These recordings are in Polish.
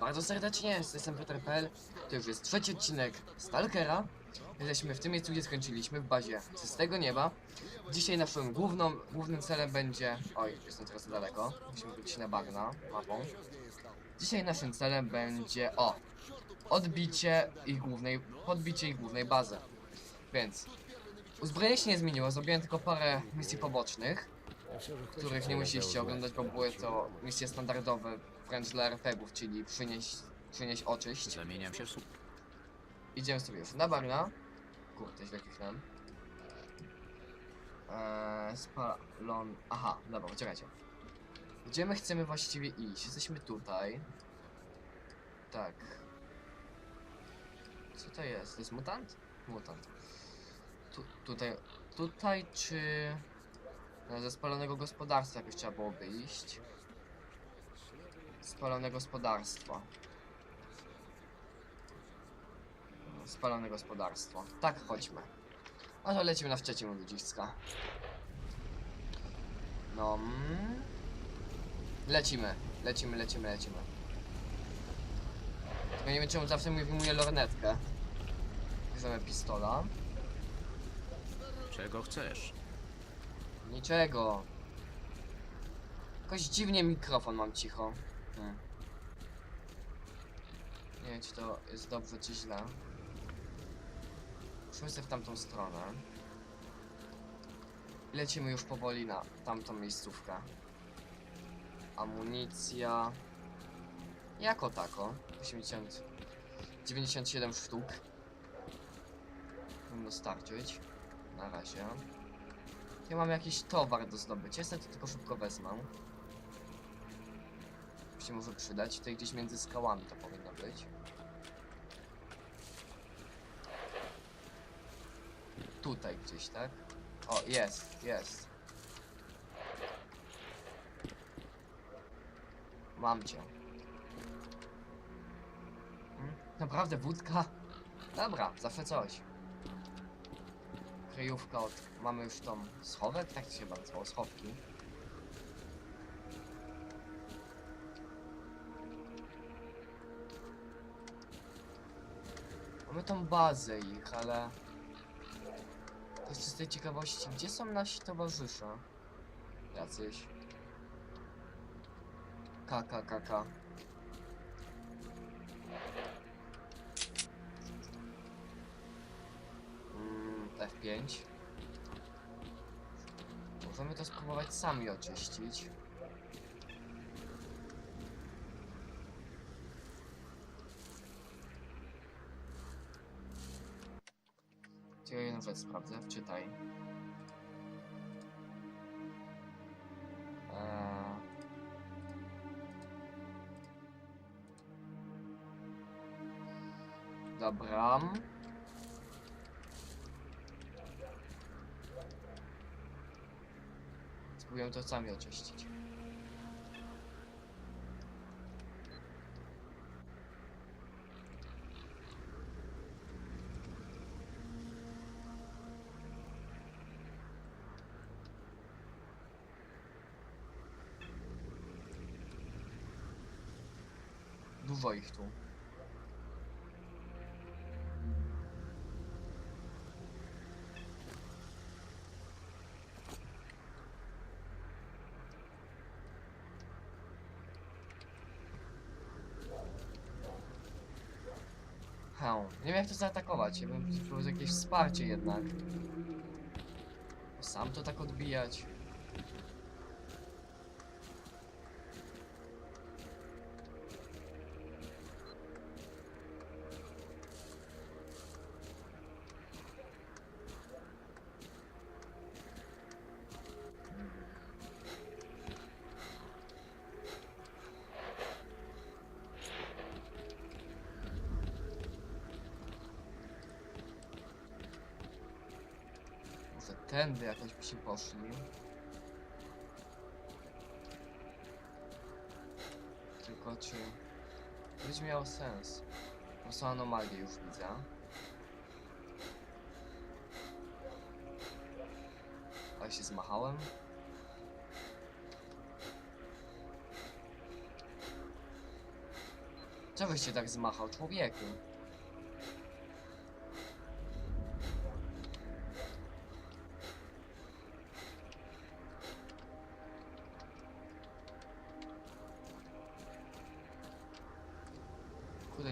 Bardzo serdecznie, jestem Piotr.pl To już jest trzeci odcinek Stalkera. Jesteśmy w tym miejscu, gdzie skończyliśmy, w bazie Czystego Nieba. Dzisiaj naszym główną, głównym celem będzie... Oj, jestem teraz daleko. Musimy wrócić na bagna, mapą. Dzisiaj naszym celem będzie... O! Odbicie ich głównej... Podbicie ich głównej bazy. Więc... Uzbrojenie się nie zmieniło, zrobiłem tylko parę misji pobocznych których nie musieliście oglądać, bo były to misje standardowe wręcz dla RPGów, czyli przynieść, przynieść oczyść. Zamieniam się w słup. Idziemy sobie już na bagna. Kurde, źle kliknąłem. Eee, spalon... Aha, dobra, poczekajcie. Gdzie my chcemy właściwie iść? Jesteśmy tutaj. Tak. Co to jest? To jest mutant? Mutant. Tu, tutaj, tutaj czy... Ze spalonego gospodarstwa jakoś trzeba byłoby iść. Spalone gospodarstwo. Spalone gospodarstwo. Tak, chodźmy. A to lecimy na Szczecin ludziska. No. Mm. Lecimy, lecimy, lecimy, lecimy. Tylko nie wiem czemu zawsze mi wyjmuje lornetkę. Bierzemy pistola. Czego chcesz? Niczego. Jakoś dziwnie mikrofon mam cicho. Nie wiem, czy to jest dobrze, czy źle. Sobie w tamtą stronę. Lecimy już powoli na tamtą miejscówkę. Amunicja. Jako tako. 80... 97 sztuk. Powinno starczyć. Na razie. Ja mam jakiś towar do zdobycia, niestety tylko szybko wezmę. Się może przydać, tutaj gdzieś między skałami to powinno być. Tutaj gdzieś, tak? O, jest, jest. Mam cię. Hmm? Naprawdę wódka? Dobra, zawsze coś kryjówka od... Mamy już tą schowek? Tak się chyba nazywało, schowki. Mamy tą bazę ich, ale... To jest z tej ciekawości, gdzie są nasi towarzysze? Jacyś. KKKK. Mm, F5. Możemy to spróbować sami oczyścić. Rzecz sprawdzę, wczytaj. Eee... Dobra. Spróbuję to sami oczyścić. Dużo ich tu. Hę, nie wiem jak to zaatakować, ja bym spróbował jakieś wsparcie jednak. Sam to tak odbijać. Tędy jakoś by się poszli. Tylko czy... Będzie miało sens. To są anomalie już widzę. Ale się zmachałem. Byś się tak zmachał, człowieku?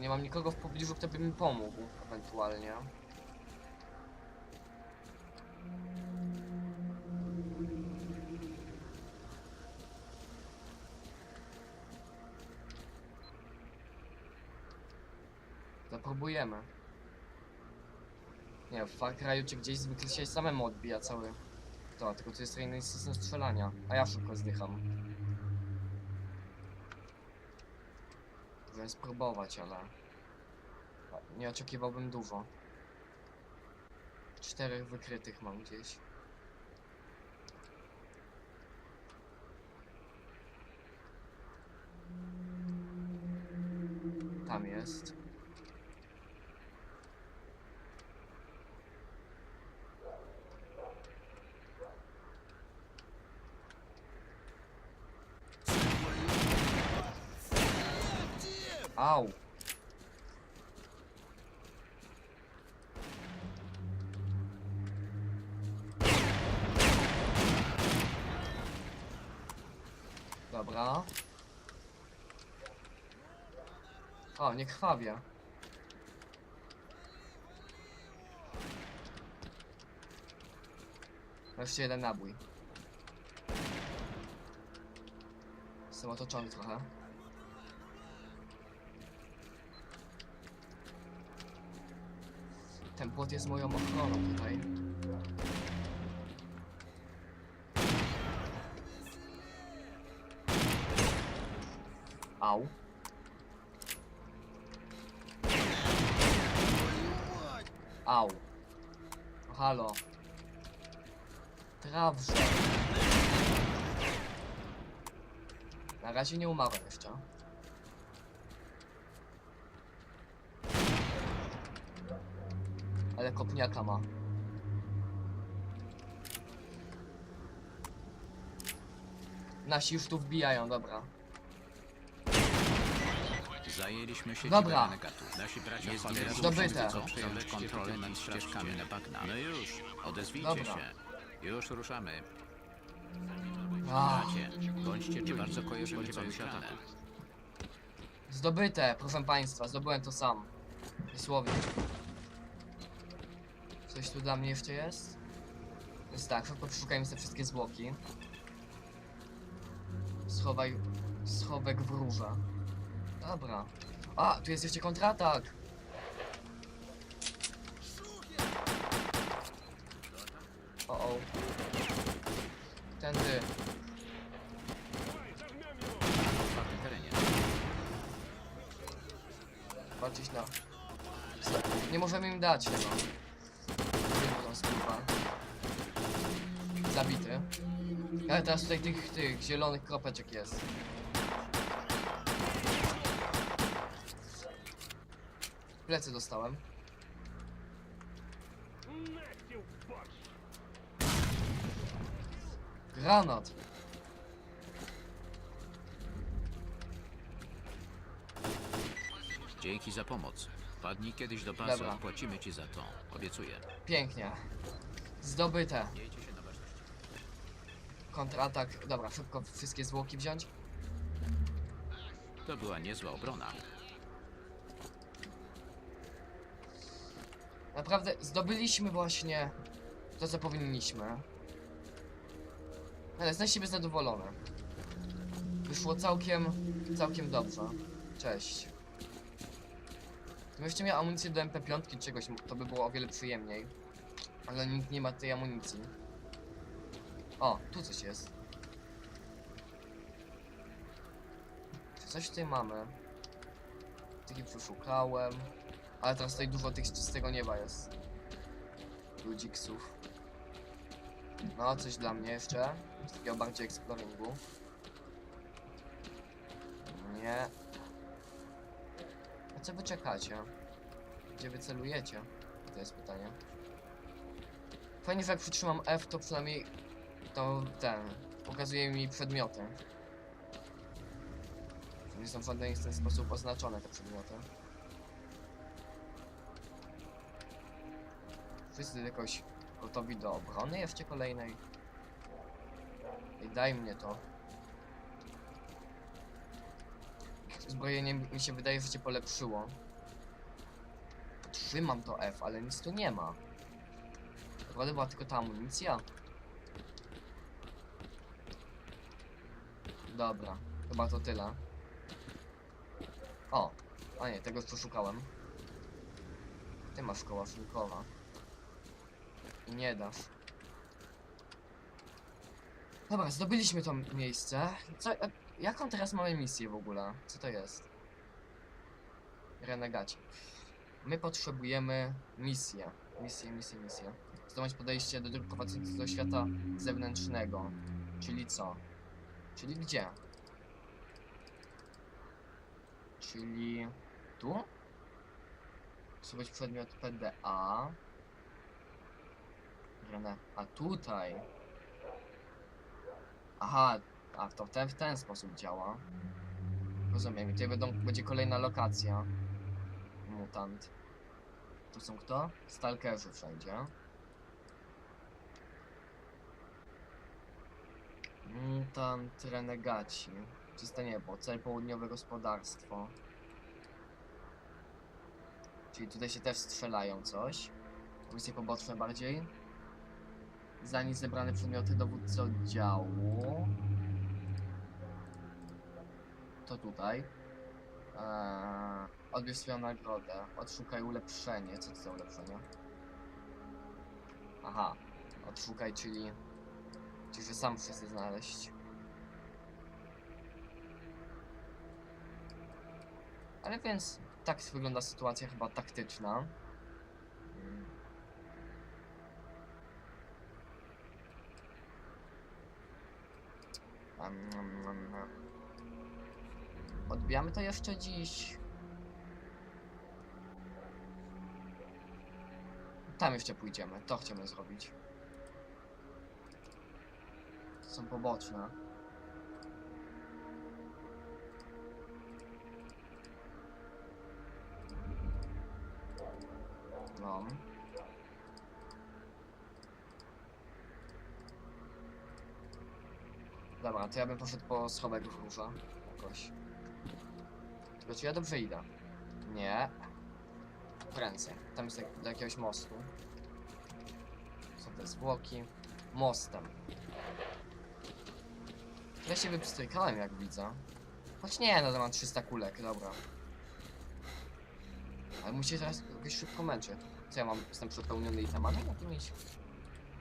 Nie mam nikogo w pobliżu, kto by mi pomógł, ewentualnie. Zapróbujemy. Nie, w Far Cry'u czy gdzieś zwykle się samemu odbija cały to, tylko tu jest inny system strzelania, a ja szybko zdycham. Spróbować, ale... Nie oczekiwałbym dużo. Czterech wykrytych mam gdzieś. Tam jest. Au! Dobra. O, nie krwawie. Wreszcie jeden nabój. Jestem otoczony trochę. Ten płot jest moją ochroną tutaj. Au. No Halo. Trawrze. Na razie nie umarłem jeszcze. Ale kopniaka ma. Nasi już tu wbijają, dobra. Zajęliśmy się Dobra. Cybernegatów. Nasi bracia Fadera Zdobyte. muszą przejąć kontrolę nad ścieżkami na bagna. No już, odezwijcie Dobra. się. Już ruszamy. Ah, Bracie, bądźcie czy bardzo kojarzymy cały świat. zdobyte, proszę państwa, zdobyłem to sam. Dosłownie. Coś tu dla mnie jeszcze jest? Jest tak, szybko przeszukajmy sobie wszystkie zwłoki. Schowaj... Schowek wróża. Dobra. A, tu jest jeszcze kontratak! O, o. Tędy. W otwartym terenie. Patrzeć na... Nie możemy im dać tego. Nie spływa. Zabity. Ale teraz tutaj tych, tych zielonych kropeczek jest. Plecy dostałem. Granat. Dzięki za pomoc. Wpadnij kiedyś do bazy, Dobra. odpłacimy ci za to. Obiecuję. Pięknie. Zdobyte. Miejcie się na. Kontratak. Dobra, szybko wszystkie zwłoki wziąć. To była niezła obrona. Naprawdę zdobyliśmy właśnie to, co powinniśmy. Ale jestem z siebie zadowolony. Wyszło całkiem, całkiem dobrze. Cześć. Gdybym jeszcze miał amunicję do MP5 czy czegoś, to by było o wiele przyjemniej. Ale nikt nie ma tej amunicji. O, tu coś jest. Czy coś tutaj mamy? Taki przeszukałem. Ale teraz tutaj dużo tych z czystego nieba jest. Ludziksów. No, coś dla mnie jeszcze. Z takiego bardziej eksploringu. Nie. A co wy czekacie? Gdzie wy celujecie? To jest pytanie. Fajnie, że jak przytrzymam F, to przynajmniej to ten pokazuje mi przedmioty. Nie są w żaden sposób oznaczone te przedmioty. Wszyscy jakoś gotowi do obrony jeszcze kolejnej. I daj mnie to. Zbrojenie mi się wydaje, że się polepszyło. Trzymam to F, ale nic tu nie ma. Naprawdę była tylko ta amunicja. Dobra, chyba to tyle. O, a nie, tego już przeszukałem. Ty masz koła szynkowa. I nie dasz. Dobra, zdobyliśmy to miejsce. Co, e, jaką teraz mamy misję w ogóle? Co to jest? Renegaci. My potrzebujemy misję. Misję, misję, misję. Zdobyć podejście do prowadzących do świata zewnętrznego. Czyli co? Czyli gdzie? Czyli tu? Zdobyć przedmiot PDA. Rene- A tutaj. Aha, a to ten, w ten sposób działa. Rozumiem. I tutaj będą, będzie kolejna lokacja. Mutant. Tu są kto? Stalkerzy wszędzie. Mutant, renegaci. Czyste niebo, cel południowe gospodarstwo. Czyli tutaj się też strzelają coś. Misje poboczne bardziej. Za nic zebrane przedmioty dowódcy oddziału. To tutaj. Eee, odbierz swoją nagrodę. Odszukaj ulepszenie. Co to za ulepszenie? Aha. Odszukaj, czyli... Czyli, że sam chcę sobie znaleźć. Ale więc tak wygląda sytuacja chyba taktyczna. Am, am, am, am. Odbijamy to jeszcze dziś. Tam jeszcze pójdziemy, to chcemy zrobić. Są poboczne. To ja bym poszedł po schowek górze. Jakoś. Tylko czy ja dobrze idę? Nie. Kręcę. Tam jest jak, do jakiegoś mostu. Są te zwłoki. Mostem. Ja się wypstrykałem jak widzę. Choć nie, no to mam 300 kulek, dobra. Ale musi teraz jakoś szybko męczy. Co ja mam? Jestem przepełniony itemami jakimiś?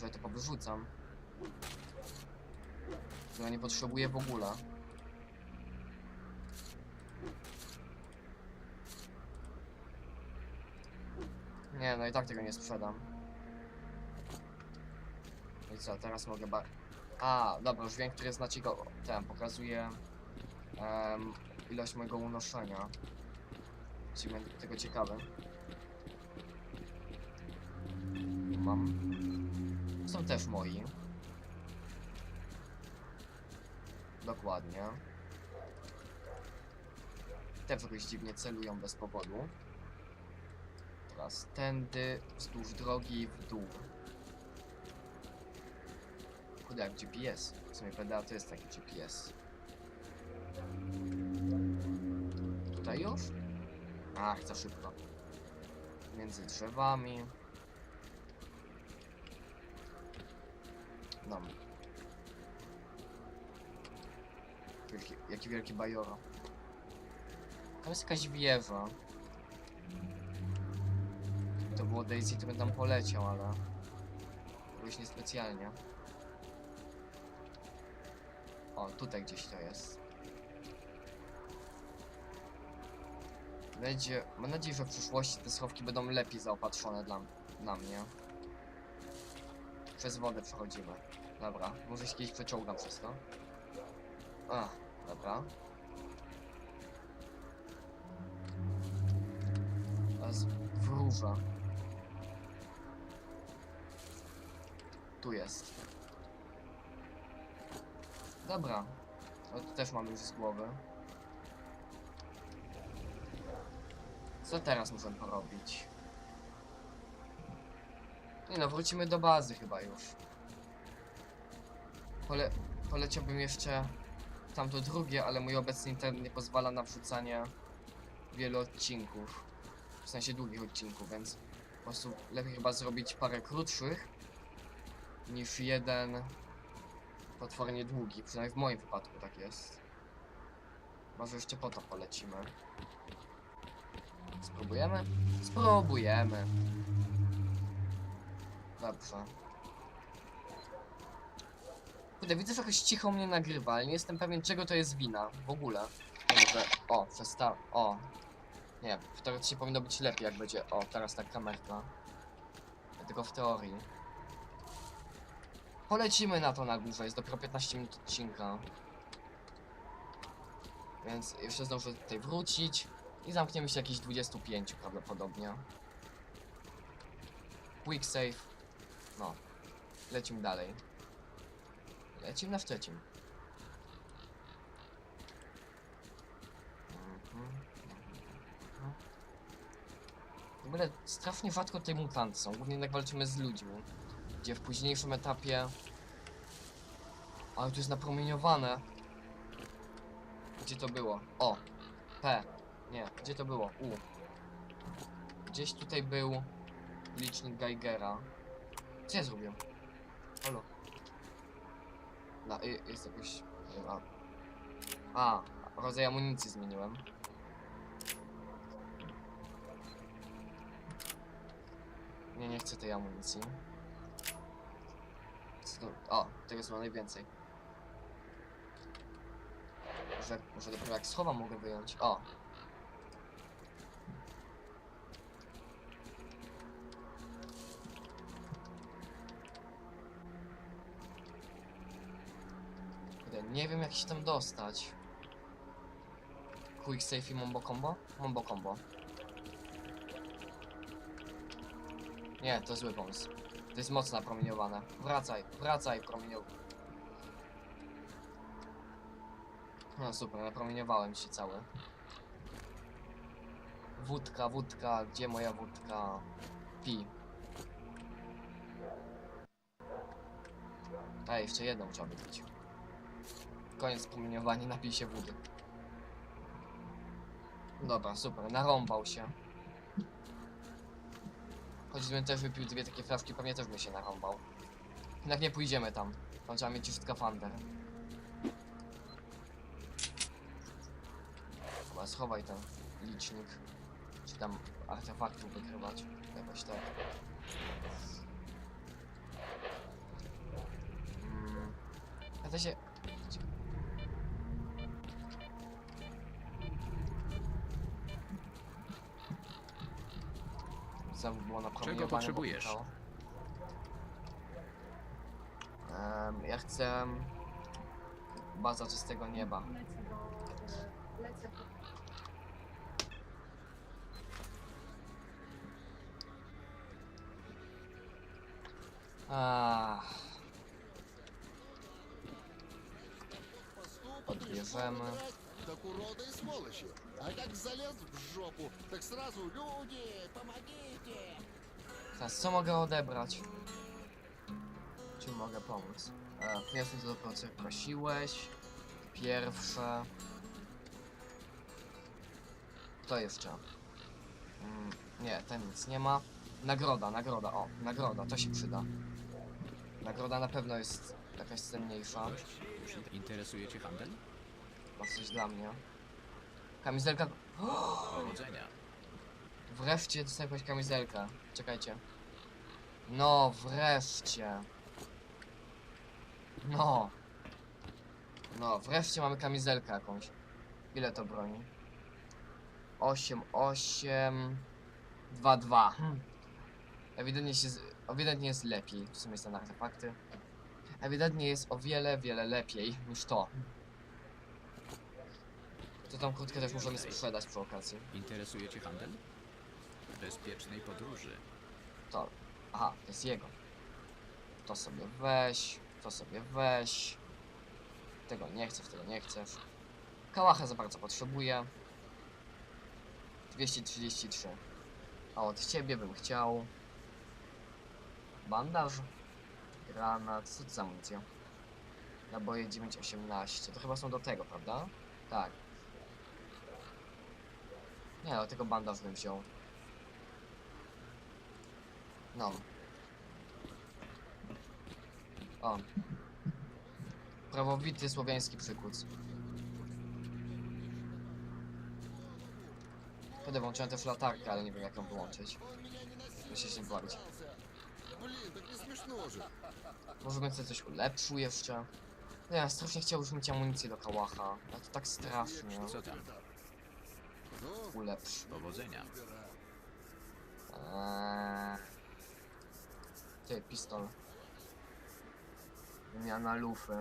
Że to powyrzucam. Ja nie potrzebuję w ogóle. Nie, no i tak tego nie sprzedam. No I co, teraz mogę. A, dobra, już wiem, który znaczy go... Ten, pokazuje... em, ilość mojego unoszenia. Czyli będę tego ciekawy. Mam. Są też moi. Dokładnie. Te jakoś dziwnie celują bez powodu. Teraz tędy, wzdłuż drogi w dół. Kurde, jak GPS. W sumie PDA to jest taki GPS. Tutaj już? Ach, za szybko. Między drzewami. No. Jaki wielki bajoro. Tam jest jakaś wieża. To było Daisy, to bym tam poleciał, ale... Jakoś niespecjalnie. O, tutaj gdzieś to jest. Będzie... Mam nadzieję, że w przyszłości te schowki będą lepiej zaopatrzone dla, dla mnie. Przez wodę przechodzimy. Dobra, może się kiedyś przeciągam przez to. A, dobra. Teraz wróża. Tu jest. Dobra. No to też mamy już z głowy. Co teraz możemy porobić? Nie no, wrócimy do bazy chyba już. Pole poleciałbym jeszcze tamto drugie, ale mój obecny internet nie pozwala na wrzucanie wielu odcinków. W sensie długich odcinków, więc po prostu lepiej chyba zrobić parę krótszych niż jeden potwornie długi. Przynajmniej w moim wypadku tak jest. Może jeszcze po to polecimy. Spróbujemy? Spróbujemy. Dobrze. Kurde, widzę, że jakoś cicho mnie nagrywa, ale nie jestem pewien, czego to jest wina. W ogóle. Może... O, przesta... O. Nie, teoretycznie powinno być lepiej, jak będzie... O, teraz ta kamerka. Tylko w teorii. Polecimy na to na górze, jest dopiero 15 minut odcinka. Więc jeszcze zdążę tutaj wrócić. I zamkniemy się jakieś 25 prawdopodobnie. Quick save. No. Lecimy dalej. Lecimy na Szczecin. W ogóle strasznie rzadko tutaj mutanty są, głównie jak walczymy z ludźmi. Gdzie w późniejszym etapie... Ale tu jest napromieniowane. Gdzie to było? O! P. Nie, gdzie to było? U. Gdzieś tutaj był licznik Geigera. Co ja zrobiłem? Halo? Na, y, jest jakoś... A, a, rodzaj amunicji zmieniłem. Nie, nie chcę tej amunicji. Chcę to, o, tego jest najwięcej. Może, może dopiero jak schowam mogę wyjąć. O, Kurde, nie wiem jak się tam dostać. Quick save i mombo combo? Mombo combo. Nie, to zły pomysł. To jest mocno napromieniowane. Wracaj, wracaj, promieniow... No super, napromieniowałem się cały. Wódka, wódka, gdzie moja wódka? Pi. A, jeszcze jedną trzeba wypić. Koniec promieniowania, napij się wody. Dobra, super, narąbał się. Choć gdybym też wypił dwie takie flaszki, pewnie też się narąbał. Jednak nie pójdziemy tam. Tam trzeba mieć już skafander. Chyba schowaj ten licznik. Czy tam artefaktów wykrywać. Jakoś tak. Mm. Ja się... Co by było napromieniowane, bo potrzebujesz? pytał. Em, ja chcę... Baza czystego nieba. Lecę do... Lecę po... Ah. Odbierzemy. Так уроды и сволочи. А как залез в жопу, так сразу люди, помогите! Teraz co mogę odebrać? Czym mogę pomóc? E, pierwsze to dopiero co prosiłeś. Pierwsze. To jeszcze. Mm, nie, ten nic nie ma. Nagroda, nagroda, o, nagroda, to się przyda. Nagroda na pewno jest jakaś cenniejsza. Interesuje cię handel? Masz coś dla mnie. Kamizelka. Powodzenia. Wreszcie dostaję jakąś kamizelkę. Czekajcie. No, wreszcie. No. No, wreszcie mamy kamizelkę jakąś. Ile to broni? 8, 8, 2, 2. Hmm. Ewidentnie, się, z- ewidentnie jest lepiej. W sumie są artefakty. Ewidentnie jest o wiele, wiele lepiej niż to. To tą krótkę też możemy sprzedać przy okazji. Interesuje cię handel? Bezpiecznej podróży. To. Aha, to jest jego. To sobie weź, to sobie weź. Tego nie chcesz, tego nie chcesz. Kałacha za bardzo potrzebuję. 233. A od ciebie bym chciał... Bandaż? Granat, co to za amunicja? Naboje 9,18. To chyba są do tego, prawda? Tak. Nie, do tego bandaż bym wziął. No. O. Prawowity słowiański przykuc. Wtedy włączyłem też latarkę, ale nie wiem jak ją wyłączyć. Muszę się bawić. Блин, так не смешно же. Może bym sobie coś ulepszył jeszcze. Nie, ja strasznie chciał już mieć amunicję do kałacha. Ale to tak strasznie. Co tam? Ну, Ulepsz. Powodzenia. Eee... Ty, pistol. Wymiana lufy.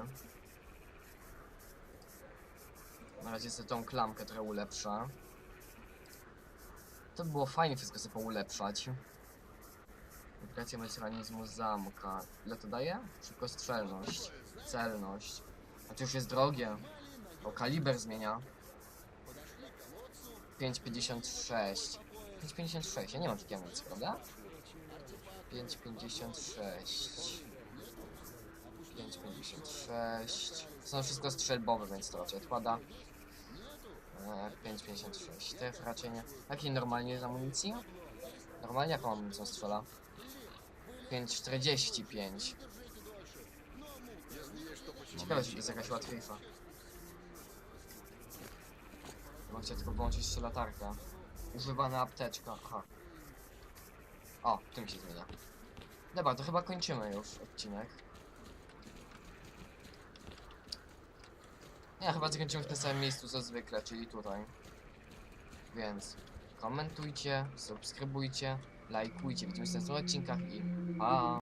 Na razie sobie tą klamkę trochę ulepszę. To by było fajnie wszystko sobie poulepszać. Wibracja mechanizmu zamka. Ile to daje? Szybkostrzelność. Celność. A to już jest drogie. O, kaliber zmienia. 5,56. 5,56. Ja nie mam takiej amunicji, prawda? 5,56. 5,56. To są wszystko strzelbowe, więc to raczej odpada. E, 5,56. Tych raczej nie. Jakiej normalnie z amunicji? Normalnie jaką amunicją strzela? 5,45. Ciekawe, czy to jest jakaś łatwiejsza. Bo chciałem tylko włączyć latarkę. Używana apteczka, aha. O, tym się zmienia. Dobra, to chyba kończymy już odcinek. Ja chyba zakończymy w tym samym miejscu co zwykle, czyli tutaj. Więc komentujcie, subskrybujcie, lajkujcie, widzimy się w następnych odcinkach i pa!